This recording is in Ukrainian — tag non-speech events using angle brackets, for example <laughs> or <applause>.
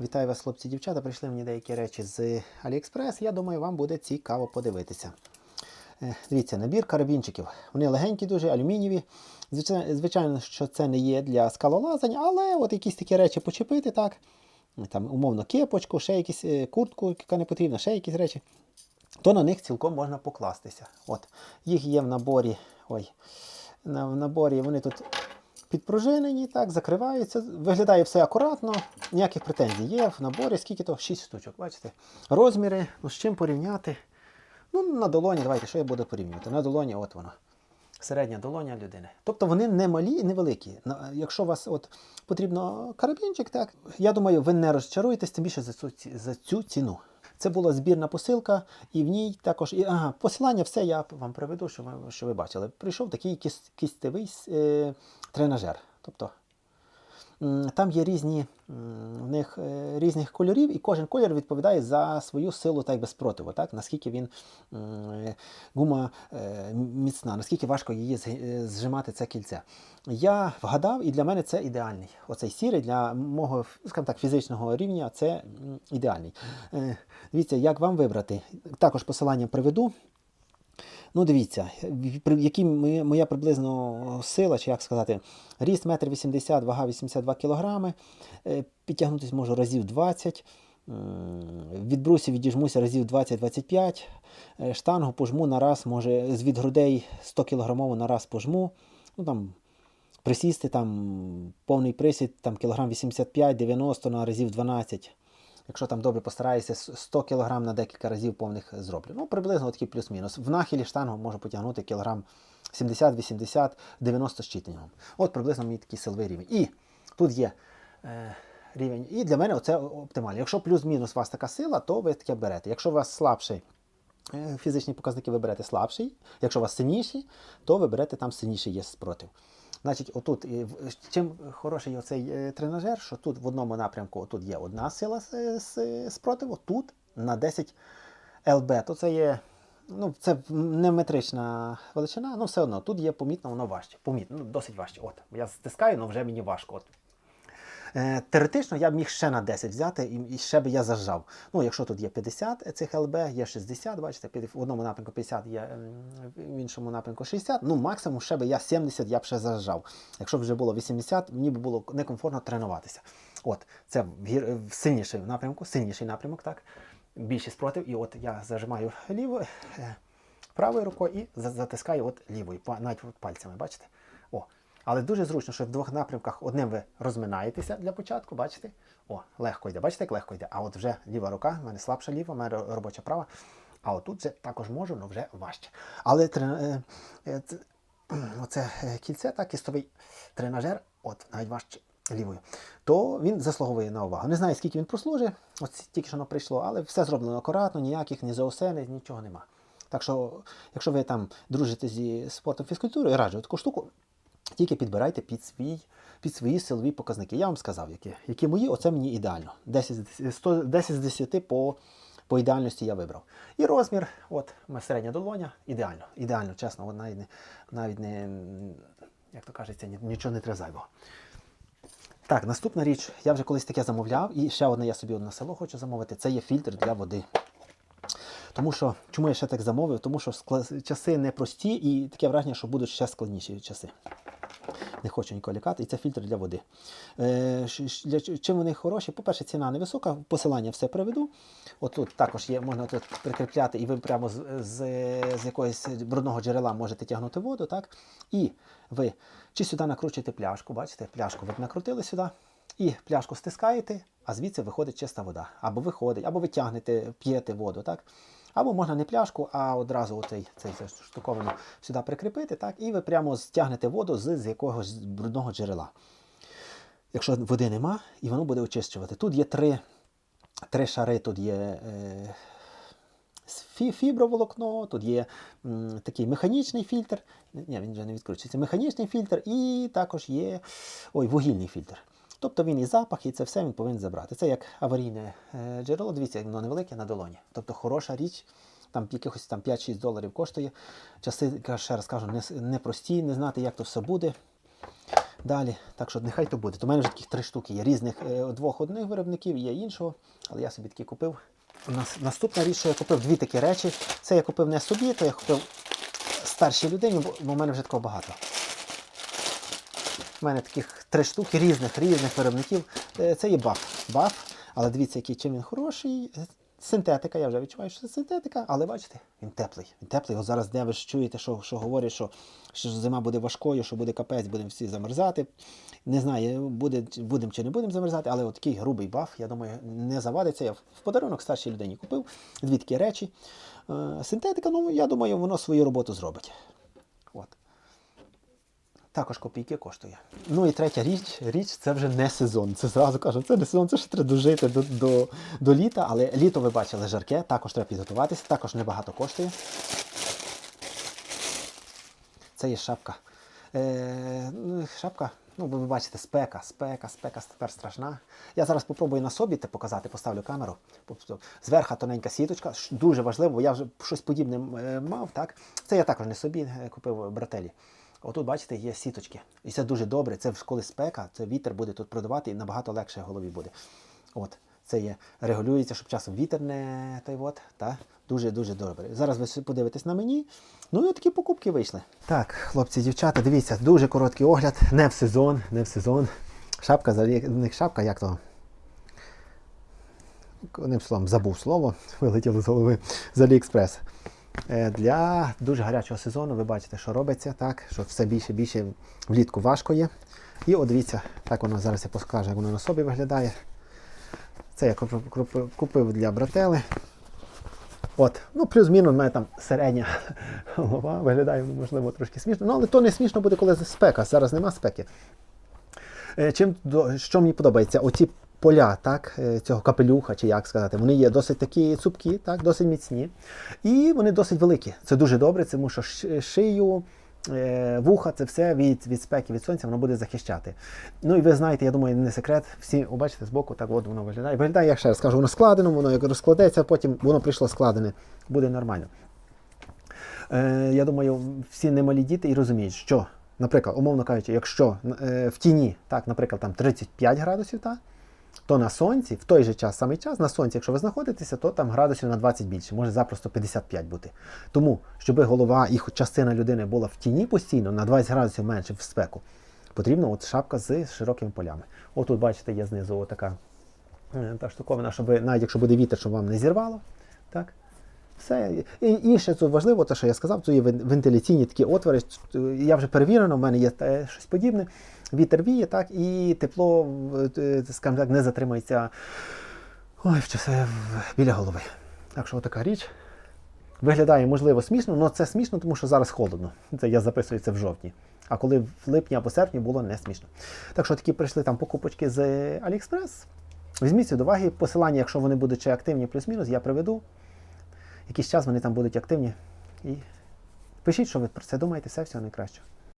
Вітаю вас, хлопці дівчата. Прийшли мені деякі речі з AliExpress. Я думаю, вам буде цікаво подивитися. Е, Дивіться, набір карабінчиків. Вони легенькі, дуже алюмінієві. Звичайно, звичайно, що це не є для скалолазань, але от якісь такі речі почепити, так. Там, умовно, кепочку, ще якісь е, куртку, яка не потрібна, ще якісь речі. То на них цілком можна покластися. От. Їх є в наборі. Ой, в наборі вони тут підпружинені, так, закриваються. Виглядає все акуратно, ніяких претензій. Є в наборі, скільки то? 6 штучок, бачите? Розміри, ну з чим порівняти? Ну, на долоні, давайте, що я буду порівнювати? На долоні, от воно. Середня долоня людини. Тобто вони не малі і невеликі. Якщо у вас от потрібно карабінчик, так я думаю, ви не розчаруєтесь тим більше за цю, за цю ціну. Це була збірна посилка, і в ній також і ага, посилання, все я вам приведу, що ви, що ви бачили. Прийшов такий кіс, кістевий е, тренажер. Тобто там є різні в них е, різних кольорів, і кожен колір відповідає за свою силу так би спротиву, так? наскільки він е, гума е, міцна, наскільки важко її зжимати це кільце. Я вгадав, і для мене це ідеальний. Оцей сірий для мого скажімо так, фізичного рівня це ідеальний. Дивіться, як вам вибрати. Також посилання приведу. Ну, дивіться, які моя приблизно сила, чи як сказати, ріст 1,80 м, вага 82 кг, підтягнутися можу разів 20, від брусів відіжмуся разів 20-25, е, штангу пожму на раз, може з від грудей 100 кг на раз пожму. Ну, там, присісти там повний присід, там кілограм 85-90 на разів 12. Якщо там добре постараюся, 100 кг на декілька разів повних зроблю. Ну, приблизно такий плюс-мінус. В нахилі штангу можу потягнути кілограм 70, 80, 90 з читанням. От приблизно мій такий силовий рівень. І тут є е, рівень. І для мене це оптимально. Якщо плюс-мінус у вас така сила, то ви таке берете. Якщо у вас слабший е, фізичні показники, ви берете слабший. Якщо у вас сильніший, то ви берете там сильніший є спротив. Значить, отут, чим хороший оцей е, тренажер, що тут в одному напрямку отут є одна сила с- спротиву, тут на 10 ЛБ, то це є. Ну, це не метрична величина, але все одно тут є помітно, воно важче. Помітно, ну, досить важче. От, я стискаю, але вже мені важко. От. Е, теоретично я б міг ще на 10 взяти і, ще би я зажав. Ну, якщо тут є 50 цих ЛБ, є 60, бачите, в одному напрямку 50, є ем, в іншому напрямку 60, ну максимум ще би я 70 я б ще зажав. Якщо б вже було 80, мені б було некомфортно тренуватися. От, це в, сильніший напрямку, сильніший напрямок, так. Більший спротив, і от я зажимаю лівою, е, правою рукою і затискаю от лівою, навіть пальцями, бачите? Але дуже зручно, що в двох напрямках одним ви розминаєтеся для початку, бачите? О, легко йде. Бачите, як легко йде. А от вже ліва рука, в мене слабша ліва, в мене робоча права. А отут вже також можу, але вже важче. Але трен... е, е, оце е, кільце, так, кістовий тренажер, от навіть важче лівою, то він заслуговує на увагу. Не знаю, скільки він прослужить, от тільки що воно прийшло, але все зроблено акуратно, ніяких ні заосени, нічого нема. Так що, якщо ви там дружите зі спортом фізкультурою, раджу таку штуку, тільки підбирайте під, свій, під свої силові показники. Я вам сказав, які, які мої, оце мені ідеально. 10, з 10 100 10 з 10 по, по ідеальності я вибрав. І розмір, от, середня долоня, ідеально, ідеально, чесно, от навіть навіть не, як то кажеться, нічого не треба зайвого. Так, наступна річ, я вже колись таке замовляв, і ще одне я собі на село хочу замовити, це є фільтр для води. Тому що, чому я ще так замовив? Тому що часи непрості і таке враження, що будуть ще складніші часи. Не хочу нікого лякати, і це фільтр для води. Е, для, чим вони хороші? По-перше, ціна невисока, посилання все приведу. От тут також є, можна тут прикріпляти, і ви прямо з, з, з якогось брудного джерела можете тягнути воду. так? І ви чи сюди накручуєте пляшку, бачите, пляшку ви накрутили сюди, і пляшку стискаєте, а звідси виходить чиста вода. Або виходить, або ви тягнете, п'єте воду. так? Або можна не пляшку, а одразу оцей, цей, цей штуковину сюди прикріпити, так? і ви прямо стягнете воду з, з якогось брудного джерела. Якщо води нема, і воно буде очищувати. Тут є три, три шари, тут є е, фі- фіброволокно, тут є м, такий механічний фільтр. Ні, він вже не відкручується. Механічний фільтр і також є ой, вугільний фільтр. Тобто він і запах, і це все він повинен забрати. Це як аварійне е, джерело, дивіться, воно невелике на долоні. Тобто хороша річ, там якихось там 5-6 доларів коштує. Часи, ще раз кажу, не, непрості, не знати, як то все буде. Далі, так що нехай то буде. То в мене вже таких три штуки є різних е, двох одних виробників, є іншого, але я собі такі купив. Наступна річ, що я купив дві такі речі. Це я купив не собі, то я купив старшій людині, бо в мене вже такого багато. У мене таких три штуки різних різних виробників. Е, Це є баф. Баф, але дивіться, який чим він хороший. Е, Синтетика, я вже відчуваю, що це синтетика, але бачите, він теплий. Він теплий. От зараз де ви ж чуєте, що, що говорять, що, що зима буде важкою, що буде капець, будемо всі замерзати. Не знаю, буде, будемо чи не будемо замерзати, але от такий грубий баф, я думаю, не завадиться. Я в подарунок старшій людині купив дві такі речі. Е, Синтетика, ну я думаю, воно свою роботу зробить. Також копійки коштує. Ну і третя річ, річ це вже не сезон. Це зразу кажу, це не сезон, це ще треба дожити до, до, до літа, але літо ви бачили жарке, також треба підготуватися, також небагато коштує. Це є шапка. Е, ну, шапка, ну ви бачите, спека, спека, спека тепер страшна. Я зараз спробую на собі те показати, поставлю камеру. Зверху тоненька сіточка, дуже важливо, бо я вже щось подібне е, мав. так? Це я також не собі е, купив брателі. Отут, бачите, є сіточки. І це дуже добре. Це коли спека, це вітер буде тут продавати і набагато легше голові буде. От, це є, регулюється, щоб часом вітер не той от, та? Дуже-дуже добре. Зараз ви подивитесь на мені. Ну і такі покупки вийшли. Так, хлопці, дівчата, дивіться, дуже короткий огляд, не в сезон, не в сезон. Шапка, не шапка, як то? Одним словом, забув слово, <laughs> вилетіло з голови з Аліекспрес. Е, Для дуже гарячого сезону ви бачите, що робиться, так, що все більше більше влітку важко є. І от дивіться, так воно зараз я покажу, як воно на собі виглядає. Це я купив- для братели. От, ну плюс-мінус, у мене там середня <laughs> голова виглядає, можливо, трошки смішно. Ну, але то не смішно буде, коли спека. Зараз нема спеки. Е, Чим що мені подобається? Оці поля так, е, цього капелюха, чи як сказати, вони є досить такі цупкі, так, досить міцні. І вони досить великі. Це дуже добре, тому що шию, е, вуха, це все від, від спеки, від сонця, воно буде захищати. Ну і ви знаєте, я думаю, не секрет. Всі бачите збоку, так от воно виглядає. Виглядає, я ще раз кажу, воно складено, воно як розкладеться, потім воно прийшло складене, буде нормально. Е, я думаю, всі немалі діти і розуміють, що, наприклад, умовно кажучи, якщо е, в тіні, так, наприклад, там 35 градусів, так, то на сонці, в той же час, самий час, на сонці, якщо ви знаходитеся, то там градусів на 20 більше, може запросто 55 бути. Тому, щоб голова і частина людини була в тіні постійно, на 20 градусів менше в спеку, потрібна от шапка з широкими полями. Отут, бачите, є знизу така е, та штуковина, щоб навіть якщо буде вітер, щоб вам не зірвало. Так? Все. І, і тут важливо, те, що я сказав, це є вентиляційні такі отвори. Я вже перевірено, в мене є щось подібне. Вітер віє, так, і тепло, е, скажімо так, не затримується ой, в біля голови. Так що отака річ. Виглядає, можливо, смішно, але це смішно, тому що зараз холодно. Це я записую це в жовтні. А коли в липні або серпні було не смішно. Так що такі прийшли там покупочки з AliExpress. Візьміть до уваги. Посилання, якщо вони будуть ще активні, плюс-мінус, я приведу. Якийсь час вони там будуть активні. І пишіть, що ви про це думаєте, все, всього найкращого.